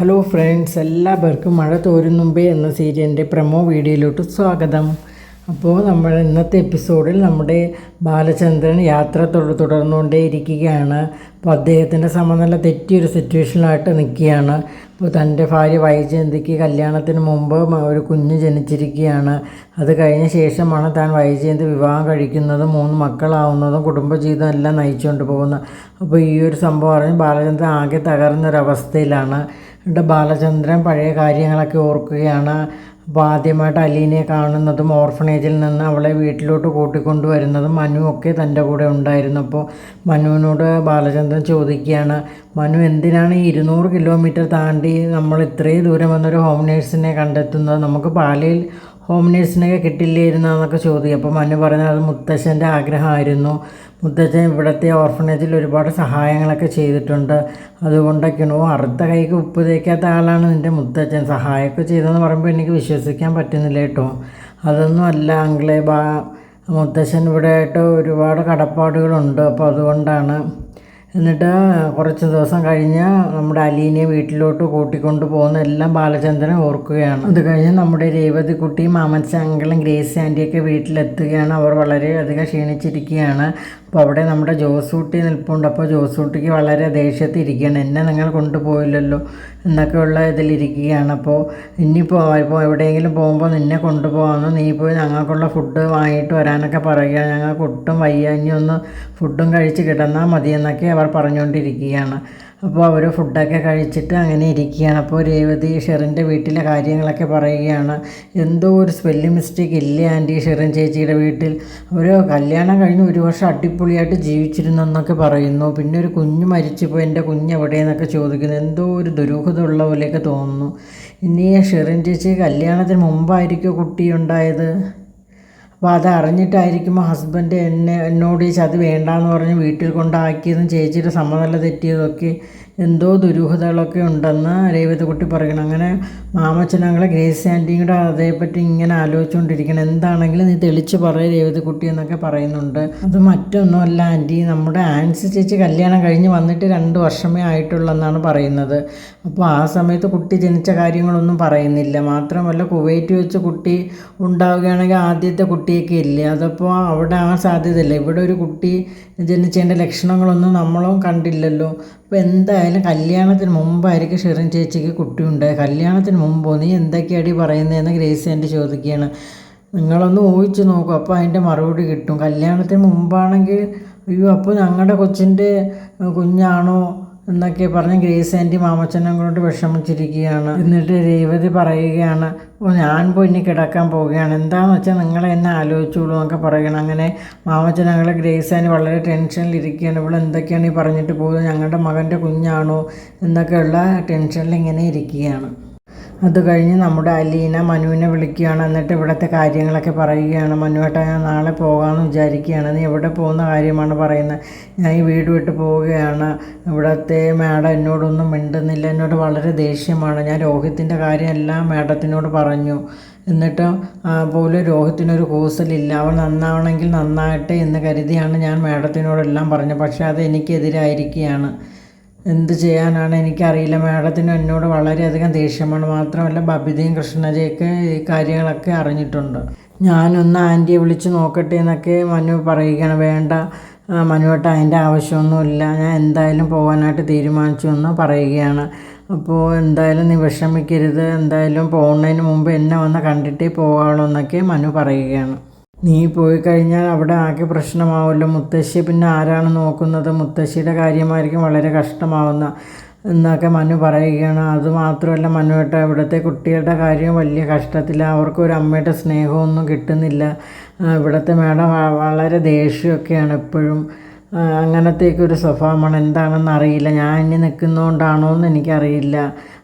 Hello friends എല്ലാവർക്കും മഴ തോരും മുമ്പേ എന്ന സീരിയലിന്റെ പ്രമോ വീഡിയോയിലോട്ട് സ്വാഗതം. അപ്പോൾ നമ്മൾ ഇന്നത്തെ എപ്പിസോഡിൽ നമ്മുടെ ബാലചന്ദ്രൻ യാത്ര തുടർ തുടർന്നുകൊണ്ടേ ഇരിക്കുകയാണ് അപ്പോൾ അദ്ദേഹത്തിന്റെ സമനില തെറ്റിയൊരു സിറ്റുവേഷനിലായിട്ട് നിൽക്കുകയാണ്. അപ്പോൾ തന്റെ ഭാര്യ വൈജയന്തിക്ക് കല്യാണത്തിന് മുമ്പ് ഒരു കുഞ്ഞ് ജനിച്ചിരിക്കുകയാണ്. അത് കഴിഞ്ഞ ശേഷമാണ് താൻ വൈജയന്തി വിവാഹം കഴിക്കുന്നതും. മൂന്ന് മക്കളാവുന്നതും കുടുംബജീവിതം എല്ലാം നയിച്ചുകൊണ്ട് പോകുന്നത്. അപ്പോൾ ഈ ഒരു സംഭവം അറിഞ്ഞ് ബാലചന്ദ്രൻ ആകെ തകർന്നൊരവസ്ഥയിലാണ്. എന്നിട്ട് ബാലചന്ദ്രൻ പഴയ കാര്യങ്ങളൊക്കെ ഓർക്കുകയാണ്. അപ്പോൾ ആദ്യമായിട്ട് അലീനയെ കാണുന്നതും ഓർഫണേജിൽ നിന്ന് അവളെ വീട്ടിലോട്ട് കൂട്ടിക്കൊണ്ടുവരുന്നതും മനു ഒക്കെ തന്റെ കൂടെ ഉണ്ടായിരുന്നു. അപ്പോൾ മനുവിനോട് ബാലചന്ദ്രൻ ചോദിക്കുകയാണ് മനു എന്തിനാണ് ഈ ഇരുന്നൂറ് കിലോമീറ്റർ താണ്ടി നമ്മൾ ഇത്രയും ദൂരം വന്നൊരു ഹോം നേഴ്സിനെ കണ്ടെത്തുന്നത്? നമുക്ക് പാലയിൽ ഹോം നേഴ്സിനെയൊക്കെ കിട്ടില്ലായിരുന്നു എന്നൊക്കെ ചോദിക്കും. അപ്പോൾ മഞ്ഞു പറഞ്ഞത് അത് മുത്തശ്ശന്റെ ആഗ്രഹമായിരുന്നു. മുത്തച്ഛൻ ഇവിടുത്തെ ഓർഫനേജിൽ ഒരുപാട് സഹായങ്ങളൊക്കെ ചെയ്തിട്ടുണ്ട്. അതുകൊണ്ടൊക്കെയാണ്. ഓ അറുത്ത കൈക്ക് ഉപ്പ് തേക്കാത്ത ആളാണ് നിന്റെ മുത്തച്ഛൻ. സഹായമൊക്കെ ചെയ്തതെന്ന് പറയുമ്പോൾ എനിക്ക് വിശ്വസിക്കാൻ പറ്റുന്നില്ല കേട്ടോ. അതൊന്നും അല്ല അങ്കിളെ ബാ മുത്തശ്ശൻ ഇവിടെ ആയിട്ട് ഒരുപാട് കടപ്പാടുകളുണ്ട്. അപ്പോൾ അതുകൊണ്ടാണ് എന്നിട്ട് കുറച്ച് ദിവസം കഴിഞ്ഞ് നമ്മുടെ അലീനെ വീട്ടിലോട്ട് കൂട്ടിക്കൊണ്ട് പോകുന്ന എല്ലാം ബാലചന്ദ്രൻ ഓർക്കുകയാണ്. അത് കഴിഞ്ഞ് നമ്മുടെ രേവതിക്കുട്ടി മാമൻസ് അങ്കിളും ഗ്രേസ് ആന്റിയൊക്കെ വീട്ടിലെത്തുകയാണ്. അവർ വളരെയധികം ക്ഷീണിച്ചിരിക്കുകയാണ്. അപ്പോൾ അവിടെ നമ്മുടെ ജോസൂട്ടി നിൽപ്പുണ്ട്. അപ്പോൾ ജോസൂട്ടിക്ക് വളരെ ദേഷ്യത്തിരിക്കുകയാണ്. എന്നെ നിങ്ങൾ കൊണ്ടുപോയില്ലല്ലോ എന്നൊക്കെയുള്ള ഇതിലിരിക്കുകയാണ്. അപ്പോൾ ഇനിയിപ്പോൾ ഇപ്പോൾ എവിടെയെങ്കിലും പോകുമ്പോൾ നിന്നെ കൊണ്ടുപോകാമെന്ന് നീ പോയി ഞങ്ങൾക്കുള്ള ഫുഡ് വാങ്ങിയിട്ട് വരാനൊക്കെ പറയുക. ഞങ്ങൾക്ക് ഒട്ടും വയ്യ. ഇനി ഒന്ന് ഫുഡും കഴിച്ച് കിടന്നാൽ മതിയെന്നൊക്കെ അവർ പറഞ്ഞുകൊണ്ടിരിക്കുകയാണ്. അപ്പോൾ അവർ ഫുഡൊക്കെ കഴിച്ചിട്ട് അങ്ങനെ ഇരിക്കുകയാണ്. അപ്പോൾ രേവതി ഷെറിന്റെ വീട്ടിലെ കാര്യങ്ങളൊക്കെ പറയുകയാണ്. എന്തോ ഒരു സ്പെല്ലിംഗ് മിസ്റ്റേക്ക് ഇല്ല ആന്റി ഷെറിൻ ചേച്ചിയുടെ വീട്ടിൽ? അവർ കല്യാണം കഴിഞ്ഞ് ഒരു വർഷം അടിപൊളിയായിട്ട് ജീവിച്ചിരുന്നു എന്നൊക്കെ പറയുന്നു. പിന്നെ ഒരു കുഞ്ഞ് മരിച്ചപ്പോൾ എന്റെ കുഞ്ഞ് എവിടെയെന്നൊക്കെ ചോദിക്കുന്നു. എന്തോ ഒരു ദുരൂഹത ഉള്ള പോലെയൊക്കെ തോന്നുന്നു. ഇനി ഷെറിൻ ചേച്ചി കല്യാണത്തിന് മുമ്പായിരിക്കും കുട്ടി ഉണ്ടായത്? അപ്പോൾ അത് അറിഞ്ഞിട്ടായിരിക്കുമ്പോൾ ഹസ്ബൻഡ് എന്നെ എന്നോട് ചോദിച്ചു അത് വേണ്ടാന്ന് പറഞ്ഞ് വീട്ടിൽ കൊണ്ടാക്കിയതും ചേച്ചിയുടെ സമ്മതമല്ല തെറ്റിയതൊക്കെ എന്തോ ദുരൂഹതകളൊക്കെ ഉണ്ടെന്ന് രേവതിക്കുട്ടി പറയണം അങ്ങനെ മാമച്ചനങ്ങളെ ഗ്രേസ് ആന്റിയുടെ അതേപ്പറ്റി ഇങ്ങനെ ആലോചിച്ചുകൊണ്ടിരിക്കണം എന്താണെങ്കിലും നീ തെളിച്ച് പറയ രേവതിക്കുട്ടി എന്നൊക്കെ പറയുന്നുണ്ട്. അത് മറ്റൊന്നുമല്ല ആന്റി നമ്മുടെ ആൻസ് ചേച്ചി കല്യാണം കഴിഞ്ഞ് വന്നിട്ട് രണ്ട് വർഷമേ ആയിട്ടുള്ളെന്നാണ് പറയുന്നത്. അപ്പോൾ ആ സമയത്ത് കുട്ടി ജനിച്ച കാര്യങ്ങളൊന്നും പറയുന്നില്ല. മാത്രമല്ല കുവൈറ്റ് വെച്ച് കുട്ടി ഉണ്ടാവുകയാണെങ്കിൽ ആദ്യത്തെ കുട്ടിയൊക്കെ ഇല്ലേ? അതപ്പോൾ അവിടെ ആ സാധ്യതയില്ല. ഇവിടെ ഒരു കുട്ടി ജനിച്ചതിന്റെ ലക്ഷണങ്ങളൊന്നും നമ്മളും കണ്ടില്ലല്ലോ. അപ്പോൾ എന്തായാലും കല്യാണത്തിന് മുമ്പായിരിക്കും ഷെറിൻ ചേച്ചിക്ക് കുട്ടി കല്യാണത്തിന് മുമ്പോ? നീ എന്തൊക്കെയാടി പറയുന്നതെന്ന് ഗ്രേസി എന്റെ ചോദിക്കുകയാണ്. നിങ്ങളൊന്ന് ഊഹിച്ച് നോക്കും. അപ്പോൾ അതിന്റെ മറുപടി കിട്ടും. കല്യാണത്തിന് മുമ്പാണെങ്കിൽ അയ്യോ അപ്പോൾ ഞങ്ങളുടെ കൊച്ചിന്റെ കുഞ്ഞാണോ? എന്നൊക്കെ പറഞ്ഞ് ഗ്രേസ് ആന്റി മാമച്ചനെ കൊണ്ട് വിഷമിച്ചിരിക്കുകയാണ്. എന്നിട്ട് രേവതി പറയുകയാണ് ഓ ഞാൻ പോയി ഇനി കിടക്കാൻ പോവുകയാണ്. എന്താണെന്ന് വെച്ചാൽ നിങ്ങൾ എന്നെ ആലോചിച്ചോളൂ എന്നൊക്കെ പറയണം. അങ്ങനെ മാമച്ചൻ ഞങ്ങളെ ഗ്രേസ് ആന്റി വളരെ ടെൻഷനിലിരിക്കുകയാണ് ഇവിടെ എന്തൊക്കെയാണ് ഈ പറഞ്ഞിട്ട് പോകുന്നത്? ഞങ്ങളുടെ മകന്റെ കുഞ്ഞാണോ? എന്നൊക്കെയുള്ള ടെൻഷനിൽ ഇങ്ങനെ ഇരിക്കുകയാണ്. അത് കഴിഞ്ഞ് നമ്മുടെ അലീന മനുവിനെ വിളിക്കുകയാണ്. എന്നിട്ട് ഇവിടുത്തെ കാര്യങ്ങളൊക്കെ പറയുകയാണ്. മനുവേട്ടാ ഞാൻ നാളെ പോകാമെന്ന് വിചാരിക്കുകയാണ്. നീ എവിടെ പോകുന്ന കാര്യമാണ് പറയുന്നത്? ഞാൻ ഈ വീട് വിട്ട് പോവുകയാണ്. ഇവിടുത്തെ മാഡം എന്നോടൊന്നും മിണ്ടുന്നില്ല. എന്നോട് വളരെ ദേഷ്യമാണ്. ഞാൻ രോഹിത്തിന്റെ കാര്യമെല്ലാം മാഡത്തിനോട് പറഞ്ഞു. എന്നിട്ട് പോലും രോഹിത്തിനൊരു കൂസലില്ല. അവൾ നന്നാവണമെങ്കിൽ നന്നാകട്ടെ എന്ന് കരുതിയാണ് ഞാൻ മാഡത്തിനോടെല്ലാം പറഞ്ഞത്. പക്ഷേ അത് എനിക്കെതിരായിരിക്കുകയാണ്. എന്ത് ചെയ്യാനാണ് എനിക്കറിയില്ല. മാഡത്തിന് എന്നോട് വളരെയധികം ദേഷ്യമാണ്. മാത്രമല്ല ബബിതയും കൃഷ്ണജയൊക്കെ ഈ കാര്യങ്ങളൊക്കെ അറിഞ്ഞിട്ടുണ്ട്. ഞാനൊന്ന് ആന്റിയെ വിളിച്ച് നോക്കട്ടെ എന്നൊക്കെ മനു പറയുകയാണ്. വേണ്ട മനുവേട്ട അതിന്റെ ആവശ്യമൊന്നുമില്ല. ഞാൻ എന്തായാലും പോകാനായിട്ട് തീരുമാനിച്ചു എന്ന് പറയുകയാണ്. അപ്പോൾ എന്തായാലും നീ വിഷമിക്കരുത്. എന്തായാലും പോകുന്നതിന് മുമ്പ് എന്നെ വന്ന് കണ്ടിട്ടേ പോകാവുള്ളൂ എന്നൊക്കെ മനു പറയുകയാണ്. നീ പോയി കഴിഞ്ഞാൽ അവിടെ ആകെ പ്രശ്നമാവുമല്ലോ. മുത്തശ്ശി പിന്നെ ആരാണ് നോക്കുന്നത്? മുത്തശ്ശിയുടെ കാര്യമായിരിക്കും വളരെ കഷ്ടമാവുന്ന എന്നൊക്കെ മനു പറയുകയാണ്. അതുമാത്രമല്ല മനുവേട്ട ഇവിടുത്തെ കുട്ടികളുടെ കാര്യം വലിയ കഷ്ടത്തിലാണ് അവർക്ക് ഒരു അമ്മയുടെ സ്നേഹമൊന്നും കിട്ടുന്നില്ല. ഇവിടുത്തെ മേഡം വളരെ ദേഷ്യമൊക്കെയാണ് എപ്പോഴും അങ്ങനത്തേക്ക് ഒരു സ്വഭാവമാണ്. എന്താണെന്ന് അറിയില്ല. ഞാൻ ഇനി നിൽക്കുന്നതുകൊണ്ടാണോ എന്ന് എനിക്കറിയില്ല.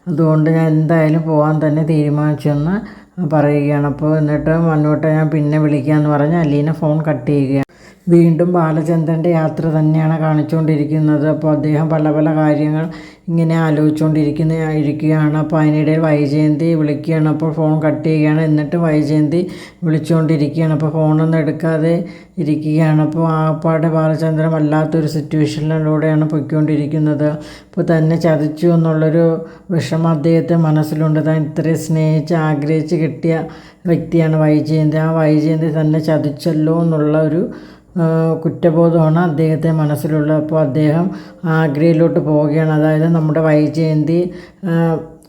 അതുകൊണ്ട് ഞാൻ എന്തായാലും പോകാൻ തന്നെ തീരുമാനിച്ചെന്ന് പറയുകയാണ്. അപ്പോൾ എന്നിട്ട് മുന്നോട്ട് ഞാൻ പിന്നെ വിളിക്കാമെന്ന് പറഞ്ഞ് അലീന ഫോൺ കട്ട് ചെയ്യുകയാണ്. വീണ്ടും ബാലചന്ദ്രന്റെ യാത്ര തന്നെയാണ് കാണിച്ചുകൊണ്ടിരിക്കുന്നത്. അപ്പോൾ അദ്ദേഹം പല പല കാര്യങ്ങൾ ഇങ്ങനെ ആലോചിച്ചുകൊണ്ടിരിക്കുന്ന ഇരിക്കുകയാണ് അപ്പോൾ അതിനിടയിൽ വൈജയന്തി വിളിക്കുകയാണ്. അപ്പോൾ ഫോൺ കട്ട് ചെയ്യുകയാണ്. എന്നിട്ട് വൈജയന്തി വിളിച്ചുകൊണ്ടിരിക്കുകയാണ് അപ്പോൾ ഫോണൊന്നും എടുക്കാതെ ഇരിക്കുകയാണ്. അപ്പോൾ ആപ്പാടെ ബാലചന്ദ്രൻ വല്ലാത്തൊരു സിറ്റുവേഷനിലൂടെയാണ് പൊയ്ക്കൊണ്ടിരിക്കുന്നത്. അപ്പോൾ തന്നെ ചതിച്ചു എന്നുള്ളൊരു വിഷമം അദ്ദേഹത്തെ മനസ്സിലുണ്ട്. താൻ ഇത്രയും സ്നേഹിച്ച് ആഗ്രഹിച്ച് കിട്ടിയ വ്യക്തിയാണ് വൈജയന്തി. ആ വൈജയന്തി തന്നെ ചതിച്ചല്ലോ എന്നുള്ള ഒരു കുറ്റബോധമാണ് അദ്ദേഹത്തെ മനസ്സിലുള്ളത് അപ്പോൾ അദ്ദേഹം ആഗ്രയിലോട്ട് പോവുകയാണ്. അതായത് നമ്മുടെ വൈജയന്തി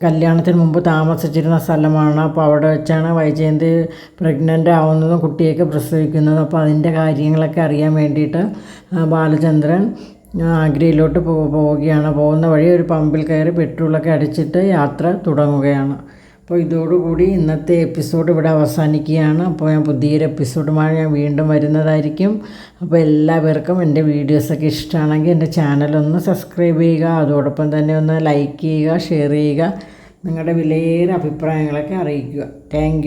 കല്യാണത്തിന് മുമ്പ് താമസിച്ചിരുന്ന സ്ഥലമാണ്. അപ്പോൾ അവിടെ വെച്ചാണ് വൈജയന്തി പ്രഗ്നന്റ് ആവുന്നതും കുട്ടിയൊക്കെ പ്രസവിക്കുന്നതും. അപ്പോൾ അതിന്റെ കാര്യങ്ങളൊക്കെ അറിയാൻ വേണ്ടിയിട്ട് ബാലചന്ദ്രൻ ആഗ്രയിലോട്ട് പോവുകയാണ്. പോകുന്ന വഴി ഒരു പമ്പിൽ കയറി പെട്രോളൊക്കെ അടിച്ചിട്ട് യാത്ര തുടങ്ങുകയാണ്. അപ്പോൾ ഇതോടുകൂടി ഇന്നത്തെ എപ്പിസോഡ് ഇവിടെ അവസാനിക്കുകയാണ്. അപ്പോൾ ഞാൻ പുതിയൊരു എപ്പിസോഡുമായി ഞാൻ വീണ്ടും വരുന്നതായിരിക്കും. അപ്പോൾ എല്ലാവർക്കും എന്റെ വീഡിയോസൊക്കെ ഇഷ്ടമാണെങ്കിൽ എന്റെ ചാനലൊന്ന് സബ്സ്ക്രൈബ് ചെയ്യുക. അതോടൊപ്പം തന്നെ ഒന്ന് ലൈക്ക് ചെയ്യുക ഷെയർ ചെയ്യുക. നിങ്ങളുടെ വിലയേറെ അഭിപ്രായങ്ങളൊക്കെ അറിയിക്കുക. താങ്ക്